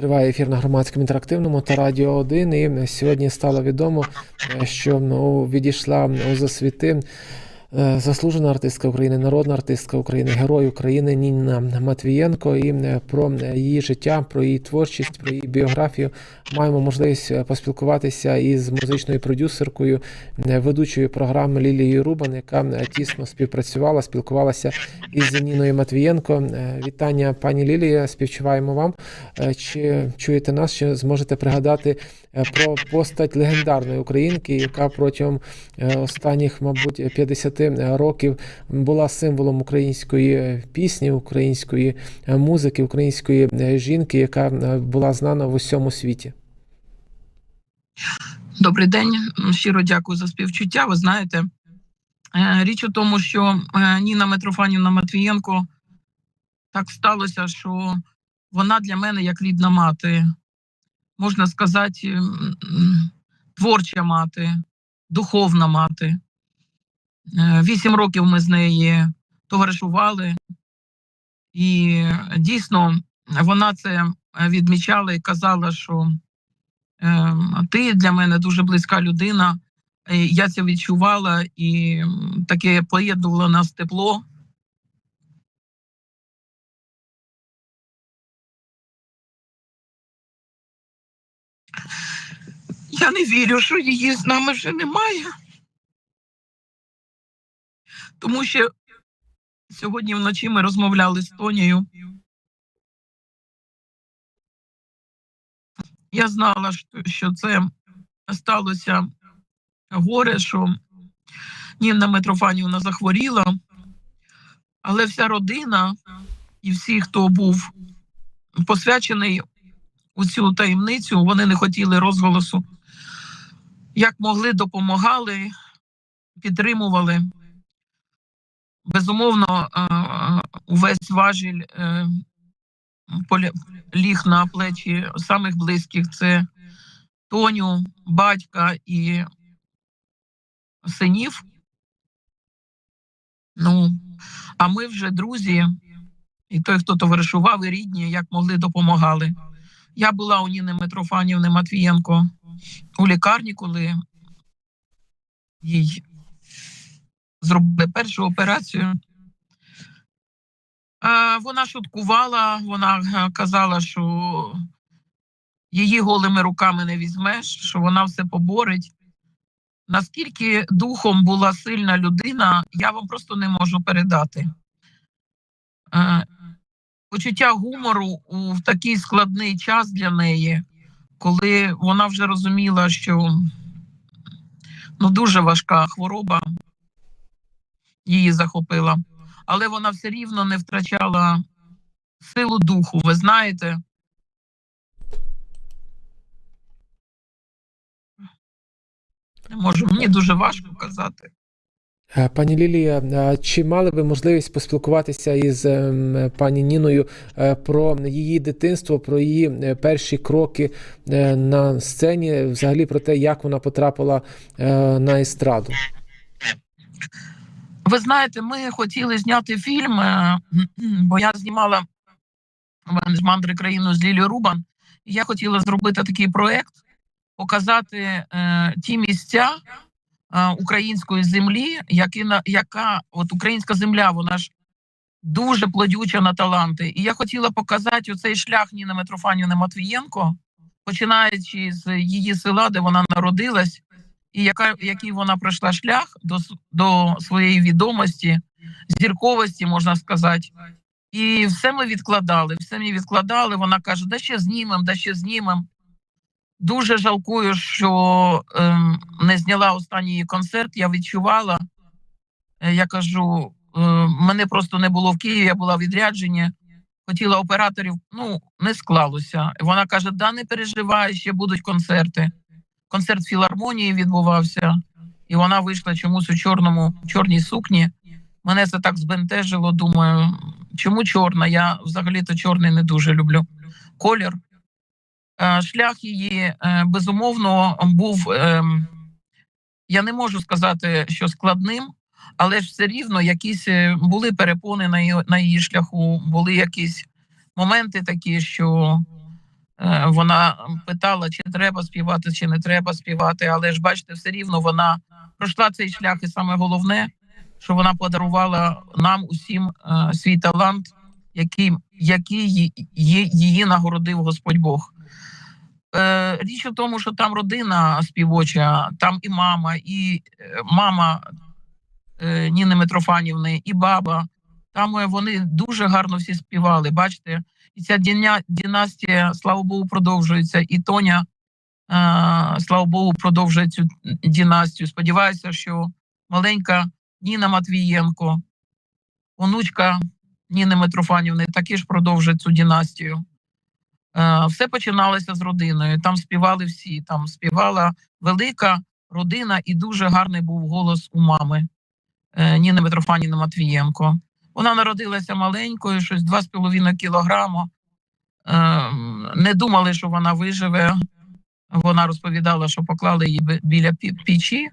Триває ефір на громадському інтерактивному та Радіо 1. І сьогодні стало відомо, е, що ну, відійшла у засвіти е, заслужена артистка України, народна артистка України, герой України Ніна Матвієнко. І е, про її життя, про її творчість, про її біографію маємо можливість е, поспілкуватися із музичною продюсеркою, е, ведучою програми Лілією Рубан, яка е, тісно співпрацювала, спілкувалася із Ніною Матвієнко. Е, Вітання, пані Лілія, співчуваємо вам. Е, Чи чуєте нас? Чи зможете пригадати е, про постать легендарної українки, яка протягом е, останніх, мабуть, 50 років була символом української е, пісні, української е, музики, української е, жінки, яка е, була знана в усьому світі? Добрий день, щиро дякую за співчуття. Ви знаєте, е, річ у тому, що е, Ніна Митрофанівна Матвієнко так сталося, що вона для мене як рідна мати, можна сказати, творча мати, духовна мати. Е, Вісім років ми з нею товаришували, і дійсно вона це відмічала і казала, що Ти для мене дуже близька людина. Е, Я це відчувала і таке поєднувало нас тепло. Я не вірю, що її з нами вже немає. Тому що сьогодні вночі ми розмовляли з Тонією. Я знала, що- це сталося горе, що Ніна Митрофанівна захворіла, але вся родина і всі, хто був посвячений у цю таємницю, вони не хотіли розголосу. Як могли, допомагали, підтримували. Безумовно, е, увесь важіль е, ліг на плечі самих близьких це Тоню, батька і синів. Ну, а ми вже друзі, і той, хто товаришував, і рідні, як могли, допомагали. Я була у Ніни Митрофанівни Матвієнко у лікарні, коли їй зробили першу операцію. Вона шуткувала, вона е, казала, що її голими руками не візьмеш, що вона все поборить. Наскільки духом була сильна людина, я вам просто не можу передати. Е, Почуття гумору у в такий складний час для неї, коли вона вже розуміла, що ну, дуже важка хвороба її захопила але вона все рівно не втрачала силу духу. Ви знаєте. Не можу, мені дуже важко казати. Е, Пані Лілія, е, чи мали ви можливість поспілкуватися із ем, пані Ніною е, про її дитинство, про її перші кроки на сцені, взагалі про те, як вона потрапила на естраду? Ви знаєте, ми хотіли зняти фільм, е, бо я знімала ж мандри країну з Лілією Рубан. Я хотіла зробити такий проект, показати е, ті місця е, української землі, які на яка от українська земля, вона ж дуже плодюча на таланти. І я хотіла показати оцей шлях Ніни Митрофанівни Матвієнко, починаючи з її села, де вона народилась, і яка який вона пройшла шлях до, до своєї відомості, зірковості, можна сказати. І все ми відкладали, все ми відкладали. Вона каже: да ще знімем, да ще знімем. Дуже жалкую, що ем, не зняла останній її концерт. Я відчувала. Е, Я кажу, е, мене просто не було в Києві, я була в відрядженні. Хотіла операторів, ну не склалося. Вона каже: да, не переживай, ще будуть концерти. Концерт філармонії відбувався, і вона вийшла чомусь у чорному чорній сукні. Мене це так збентежило. Думаю, чому чорна? Я взагалі-то чорний не дуже люблю. Колір. Е, Шлях її е, безумовно був. ем, Я не можу сказати, що складним, але ж все рівно якісь е, були перепони на її, на її шляху, були якісь моменти такі, що Вона питала, чи треба співати, чи не треба співати. Але ж бачите, все рівно вона пройшла цей шлях, і саме головне, що вона подарувала нам усім е, свій талант, який, який її, нагородив Господь Бог. Е, річ у тому, що там родина співоча, там і мама, і е, мама е, Ніни Митрофанівни, і баба. Там е, вони дуже гарно всі співали. Бачите, і ця діня, династія, слава Богу, продовжується. І Тоня, е, слава Богу, продовжує цю династію. Сподіваюся, що маленька Ніна Матвієнко, онучка Ніни Митрофанівни, таки ж продовжує цю династію. Е, Все починалося з родиною. Там співали всі. Там співала велика родина, і дуже гарний був голос у мами е, Ніни Митрофанівни Матвієнко. Вона народилася маленькою, щось 2,5 кілограма. Е, Не думали, що вона виживе. Вона розповідала, що поклали її біля печі, е,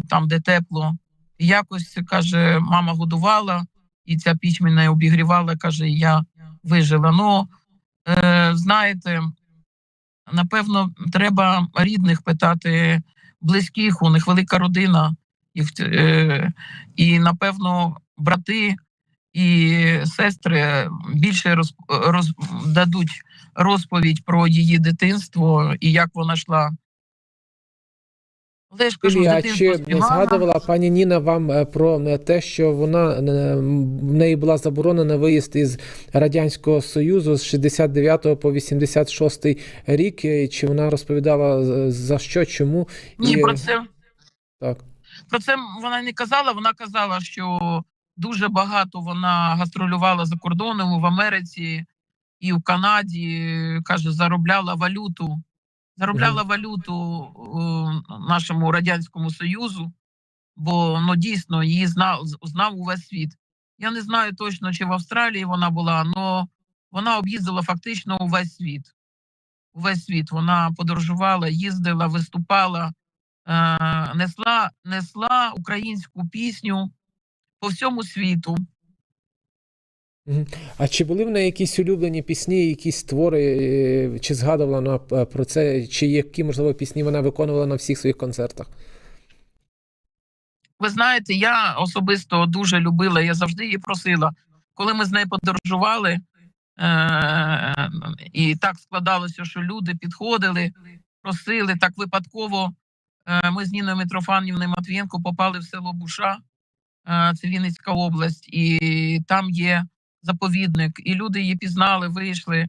там, де тепло. Якось каже, мама годувала, і ця піч мене обігрівала. каже, я вижила. Ну, е, знаєте, напевно, треба рідних питати, близьких, у них велика родина, і напевно, брати і сестри більше роз, роз, дадуть розповідь про її дитинство і як вона йшла. Але ж кажу, а чи згадувала пані Ніна вам е, про е, те, що вона е, в неї була заборонена виїзд із Радянського Союзу з 69 по 86 рік? Чи вона розповідала за що, чому? Ні, І- про це Так. Про це вона не казала. Вона казала, що дуже багато вона гастролювала за кордоном в Америці і в Канаді. каже, заробляла валюту. Заробляла валюту е, нашому радянському союзу, бо ну дійсно її знав знав увесь світ. Я не знаю точно, чи в Австралії вона була, але вона об'їздила фактично увесь світ. Увесь світ вона подорожувала, їздила, виступала е, несла, несла українську пісню по всьому світу. А чи були в неї якісь улюблені пісні, якісь твори, е, чи згадувала вона е, про це, чи які, можливо, пісні вона виконувала на всіх своїх концертах? Ви знаєте, я особисто дуже любила, я завжди її просила. Коли ми з нею подорожували, е- і так складалося, що люди підходили, просили так випадково. Е- ми з Ніною Митрофанівною Матвієнко попали в село Буша, це Вінницька область, і там є заповідник. І люди її пізнали, вийшли,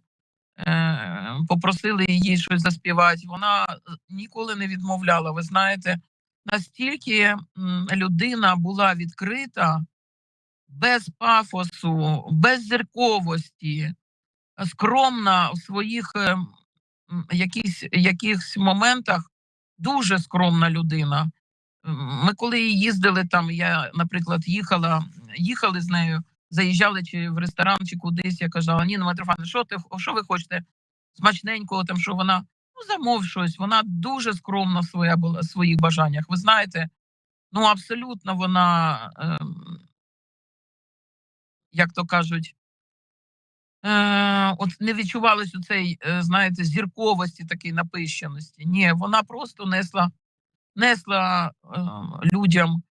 е- попросили її щось заспівати. Вона ніколи не відмовляла. Ви знаєте, настільки людина була відкрита, без пафосу, без зірковості, скромна в своїх е, якихось моментах, дуже скромна людина. Ми коли їздили там, я, наприклад, їхала, їхали з нею, заїжджали чи в ресторан, чи кудись. Я казала, Ніна Митрофановна, що ти що ви хочете? Смачненького, там що вона ну замов щось. Вона дуже скромна своя була в своїх бажаннях. Ви знаєте, ну абсолютно вона, ем, як то кажуть, е, от не відчувалось у цей, е, знаєте, зірковості, такої напищеності. Ні, вона просто несла, несла е, людям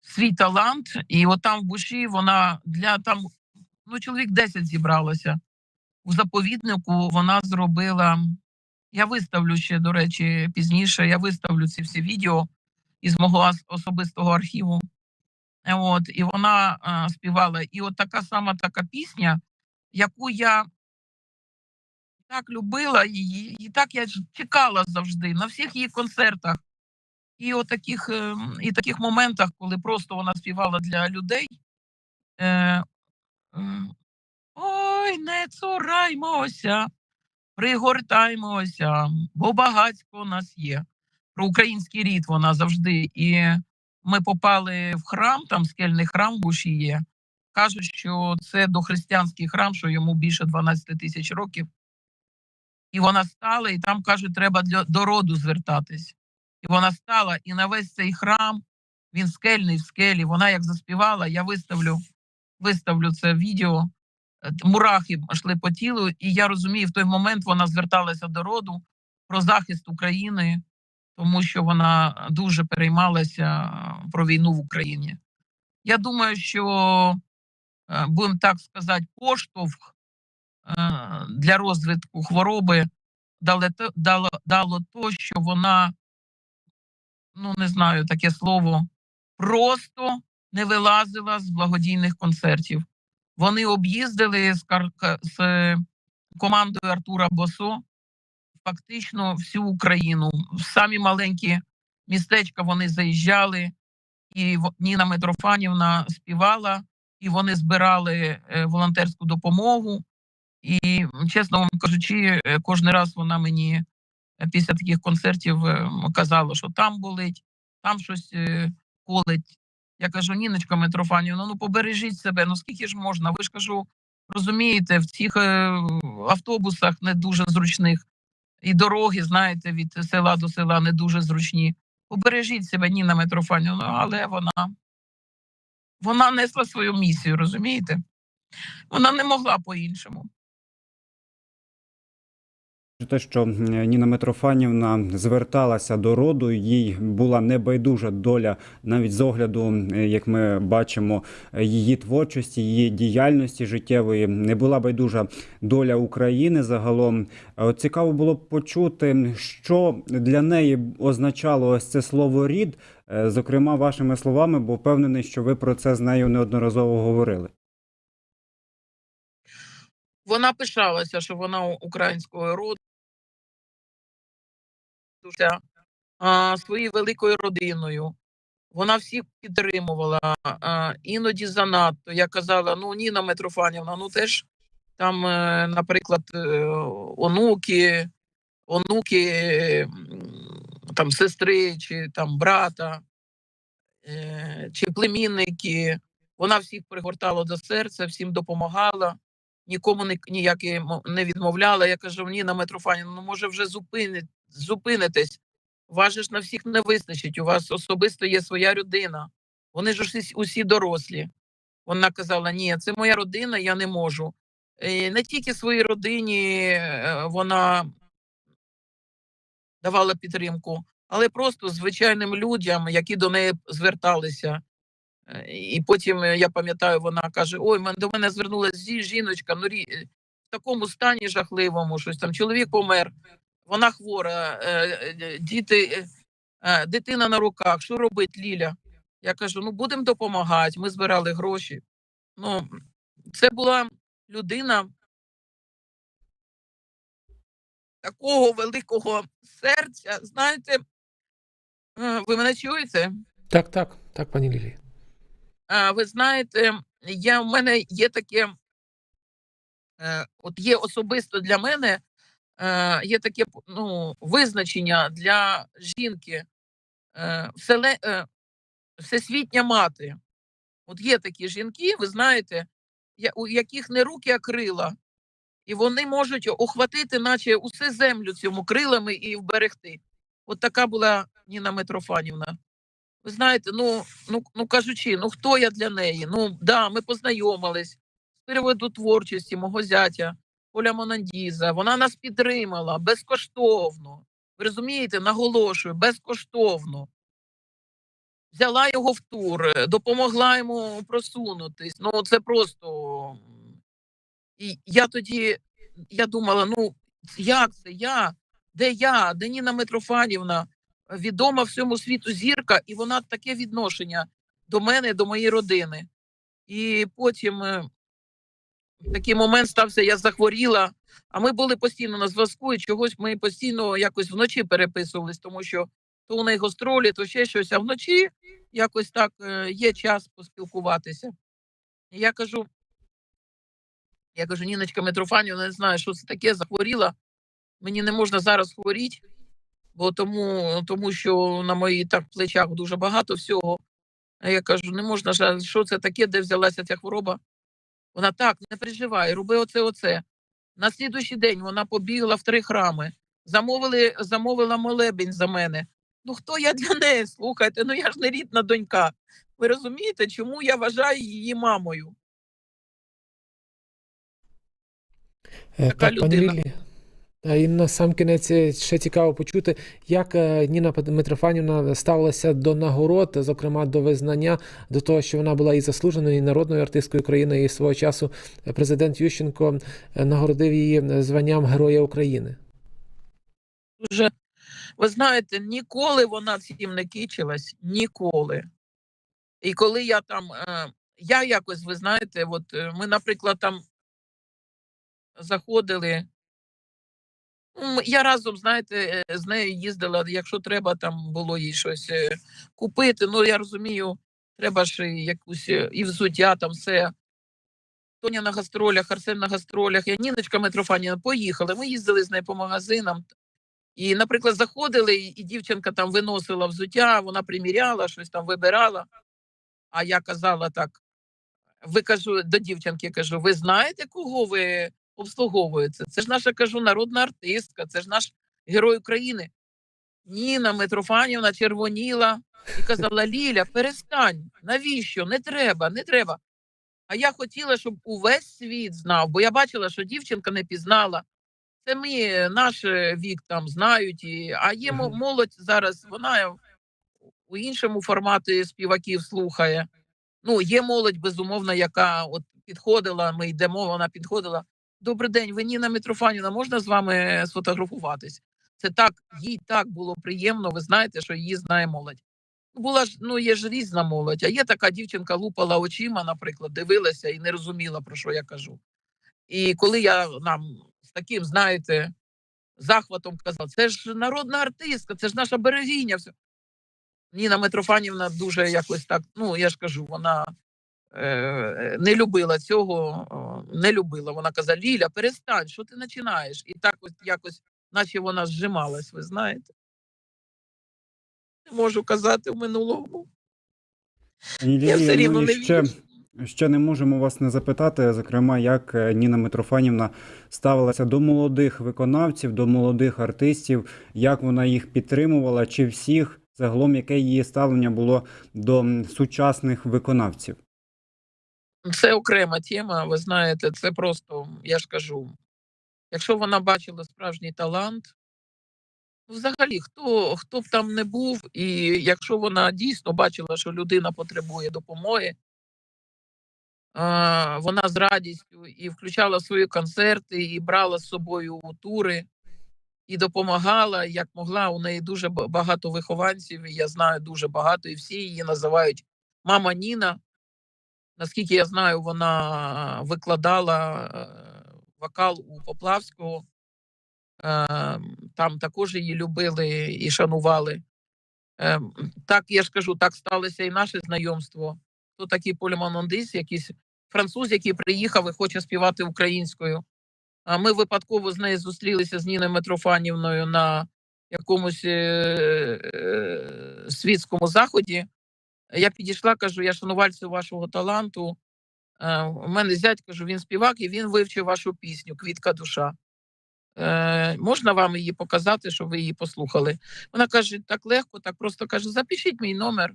свій талант, і от там в буші вона для там, ну, чоловік 10 зібралося. У заповіднику вона зробила. Я виставлю ще, до речі, пізніше. Я виставлю ці всі відео із мого особистого архіву. От, і вона е, співала. І от така сама така пісня, яку я так любила її, і так я чекала завжди на всіх її концертах. І от таких, е, і таких моментах, коли просто вона співала для людей. Е, е, Ой, не цураймося, пригортаймося, бо багатько нас є. Про український рід вона завжди. І ми попали в храм, там скельний храм в Буші є. Кажуть, що це дохристиянський храм, що йому більше 12 тисяч років. І вона стала, і там кажуть, треба для, до роду звертатись. І вона стала, і на весь цей храм, він скельний в скелі. Вона як заспівала, я виставлю, виставлю це відео. е, мурахи йшли по тілу, і я розумію, в той момент вона зверталася до роду про захист України, тому що вона дуже переймалася е, про війну в Україні. Я думаю, що е, будемо так сказати, поштовх для розвитку хвороби дало, дало, дало то, що вона, ну не знаю таке слово, просто не вилазила з благодійних концертів. Вони об'їздили з, з командою Артура Босо фактично всю Україну. В самі маленькі містечка вони заїжджали, і Ніна Митрофанівна співала, і вони збирали е, волонтерську допомогу. І, чесно вам кажучи, е, кожен раз вона мені після таких концертів е, м, казала, що там болить, там щось е, колить. Я кажу, Ніночка Митрофанівна, ну побережіть себе, ну скільки ж можна? Ви ж кажу, розумієте, в цих е, автобусах не дуже зручних, і дороги, знаєте, від села до села не дуже зручні. Побережіть себе, Ніна Митрофанівна, ну, але вона, вона несла свою місію, розумієте? Вона не могла по-іншому. Те, що Ніна Митрофанівна зверталася до роду, їй була небайдужа доля, навіть з огляду, як ми бачимо, її творчості, її діяльності життєвої, не була байдужа доля України загалом. Цікаво було б почути, що для неї означало ось це слово рід, е, зокрема вашими словами, бо впевнений, що ви про це з нею неодноразово говорили. Вона пишалася, що вона українського роду своєю великою родиною. Вона всіх підтримувала, іноді занадто. Я казала: ну, Ніна Митрофанівна, ну теж там, е, наприклад, е, онуки, онуки там, сестри чи там брата, е, чи племінники. Вона всіх пригортала до серця, всім допомагала, нікому не, ніякі мо- не відмовляла. Я кажу, Ніна Митрофанівна, ну може вже зупини, зупинитесь. Вас ж на всіх не вистачить. У вас особисто є своя людина. Вони ж усі, усі дорослі. Вона казала: ні, це моя родина, я не можу. Е, Не тільки своїй родині е, вона давала підтримку, але просто звичайним людям, які до неї зверталися. І потім е, я пам'ятаю, вона каже: Ой, до мене звернулася жіночка, ну е, в такому стані жахливому, щось там чоловік помер, вона хвора, е, діти, дитина на руках. Що робить Ліля? Я кажу: ну будемо допомагати. Ми збирали гроші. Ну, це була людина такого великого серця. Знаєте, ви мене чуєте? Так, так, так, пані Лілі. Ви знаєте, я, в мене є таке, е, от є особисто для мене, е, є таке ну, визначення для жінки е, вселе, всесвітня мати. От є такі жінки, ви знаєте, у яких не руки, а крила. І вони можуть охватити, наче усе землю цьому крилами і вберегти. От така була Ніна Митрофанівна. Ви знаєте, ну, ну, ну кажучи, ну хто я для неї? Ну да, ми познайомились з переводу творчості мого зятя Поля Монандіза. Вона нас підтримала безкоштовно. Ви розумієте, наголошую, безкоштовно. Взяла його в тур, е, допомогла йому просунутись. Ну, це просто. І я тоді я думала: ну як це я? Де я? Де Ніна Митрофанівна? Відома всьому світу зірка, і вона таке відношення до мене, до моєї родини. І потім е, такий момент стався, я захворіла, а ми були постійно на зв'язку, і чогось ми постійно якось вночі переписувались, тому що то у неї гастролі, то ще щось, а вночі якось так е, є час поспілкуватися. І я кажу, я кажу, Ніночка Митрофанівна, не знаю, що це таке, захворіла. Мені не можна зараз хворіти, бо тому, тому що на моїх так плечах дуже багато всього. А я кажу, не можна ж, що це таке, де взялася ця хвороба? Вона так, не переживай, роби оце, оце. На слідуючий день вона побігла в три храми, замовили, замовила молебень за мене. Ну хто я для неї? Слухайте, ну я ж не рідна донька. Ви розумієте, чому я вважаю її мамою? Е, Така так, пані. Лілі. І на сам кінець е, ще цікаво почути, як е, Ніна Митрофанівна ставилася до нагород, зокрема до визнання, до того, що вона була і заслуженою, і народною артисткою України, і свого часу е, президент Ющенко нагородив її званням Героя України. Дуже, ви знаєте, ніколи вона цим не кичилась, ніколи. І коли я там, я якось, ви знаєте, от ми, наприклад, там заходили. Я разом, знаєте, е, з нею їздила, якщо треба, там було їй щось е, купити. Ну, я розумію, треба ж якусь е, і взуття, там все. Тоня на гастролях, Арсен на гастролях, я Ніночка Митрофанівна, поїхали. Ми їздили з нею по магазинам. І, наприклад, заходили, і дівчинка там виносила взуття, вона приміряла, щось там вибирала. А я казала так: ви кажу до дівчинки, кажу, ви знаєте, кого ви обслуговуєте? Це ж наша кажу, народна артистка, це ж наш герой України. Ніна Митрофанівна червоніла і казала: Ліля, перестань, навіщо? Не треба, не треба. А я хотіла, щоб увесь світ знав, бо я бачила, що дівчинка не пізнала. Це ми, наш е, вік там знають, і, а є молодь зараз, вона у іншому форматі співаків слухає. Ну, є молодь, безумовно, яка от підходила, ми йдемо, вона підходила. Добрий день, ви Ніна Митрофанівна, можна з вами сфотографуватись? Це так, їй так було приємно, ви знаєте, що її знає молодь. Була ж, ну, є ж різна молодь, а є така дівчинка лупала очима, наприклад, дивилася і не розуміла, про що я кажу. І коли я нам з таким, знаєте, захватом казав, це ж народна артистка, це ж наша берегиня. Все. Ніна Митрофанівна дуже якось так, ну я ж кажу, вона е, не любила цього, не любила. Вона казала: Ліля, перестань, що ти починаєш? І так ось якось, наче вона зжималась, ви знаєте. Не можу казати в минулому. Пані Я все рівно ну, не ще, вірю. ще не можемо вас не запитати, зокрема, як е, Ніна Митрофанівна ставилася до молодих виконавців, до молодих артистів, як вона їх підтримувала, чи всіх загалом, яке її ставлення було до сучасних виконавців. Це окрема тема. Ви знаєте, це просто, я ж кажу, якщо вона бачила справжній талант, ну, взагалі, хто, хто б там не був, і якщо вона дійсно бачила, що людина потребує допомоги, вона з радістю і включала свої концерти, і брала з собою тури, і допомагала, як могла. У неї дуже багато вихованців, і я знаю дуже багато, і всі її називають мама Ніна. Наскільки я знаю, вона викладала е, вокал у Поплавського. Е, Там також її любили і шанували. Е, Так, я ж кажу, так сталося і наше знайомство. То такий полімонондис, якийсь француз, який приїхав і хоче співати українською. А ми випадково з нею зустрілися з Ніною Митрофанівною на якомусь світському заході. Я підійшла, кажу, я шанувальцю вашого таланту. Е, У мене зять, кажу, він співак, і він вивчив вашу пісню Квітка душа. Е, можна вам її показати, щоб ви її послухали? Вона каже: так легко, так просто каже: запишіть мій номер.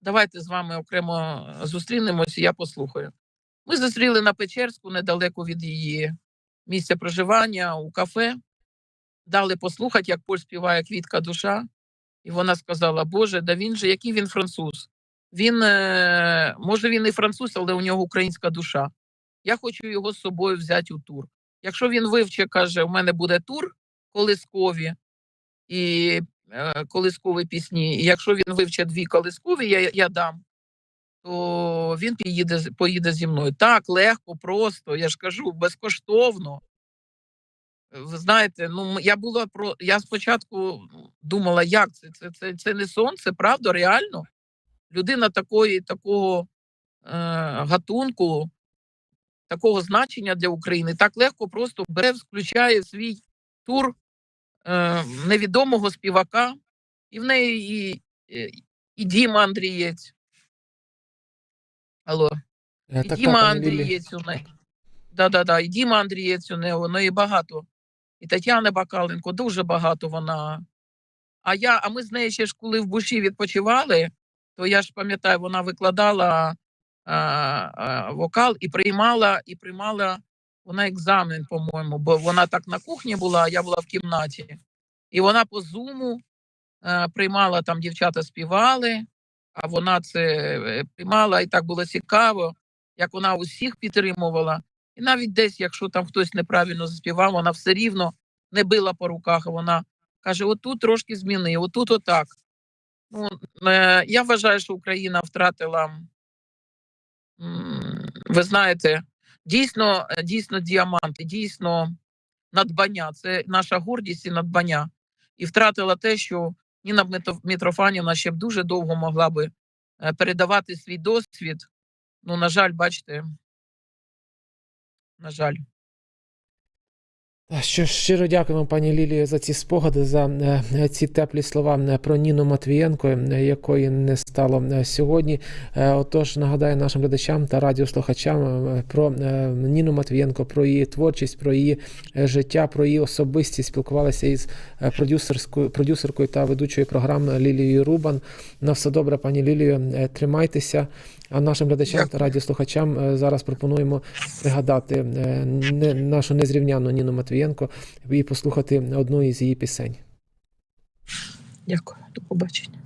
Давайте з вами окремо зустрінемось, і я послухаю. Ми зустріли на Печерську недалеко від її місця проживання у кафе, дали послухати, як Поль співає Квітка душа. І вона сказала: Боже, да він же, який він француз. Він, е, може, він і француз, але у нього українська душа. Я хочу його з собою взяти у тур. Якщо він вивчить, каже, у мене буде тур колискові і е, колискові пісні. І якщо він вивчить дві колискові, я, я дам, то він поїде, поїде зі мною. Так, легко, просто, я ж кажу, безкоштовно. Ви знаєте, ну я була про я спочатку думала, як це? Це, це, це не сон, це правда, реально. Людина такої, такого е, гатунку, такого значення для України так легко просто бере, включає свій тур е, невідомого співака, і в неї і, і, і Діма Андрієць. Алло. Е, І Так, Діма так. Андрієць у неї. Да-да-да, і Діма Андрієць у неї, воно і багато. І Тетяна Бакаленко, дуже багато вона. А я, а ми з нею ще ж коли в буші відпочивали, то я ж пам'ятаю, вона викладала а, а, вокал і приймала, і приймала вона екзамен, по-моєму, бо вона так на кухні була, а я була в кімнаті. І вона по зуму е, приймала там дівчата співали, а вона це е, приймала, і так було цікаво, як вона усіх підтримувала. І навіть десь, якщо там хтось неправильно заспівав, вона все рівно не била по руках. а Вона каже: отут трошки зміни, отут отак. Ну, е, я вважаю, що Україна втратила, ви знаєте, дійсно, е, дійсно діаманти, дійсно надбання. Це наша гордість і надбання. І втратила те, що Ніна Митрофанівна ще б дуже довго могла би е, передавати свій досвід. Ну, на жаль, бачите, на жаль. Що щиро дякуємо, пані Лілію, за ці спогади, за е, ці теплі слова е, про Ніну Матвієнко, е, якої не стало е, сьогодні. Е, Отож, нагадаю нашим глядачам та радіослухачам е, про е, Ніну Матвієнко, про її творчість, про її е, життя, про її особистість. Спілкувалися із е, продюсерською продюсеркою та ведучою програми Лілією Рубан. На все добре, пані Лілію, е, тримайтеся. А нашим глядачам та радіослухачам е, зараз пропонуємо пригадати е, нашу незрівняну Ніну Матвієнко і послухати одну із її пісень. Дякую, до побачення.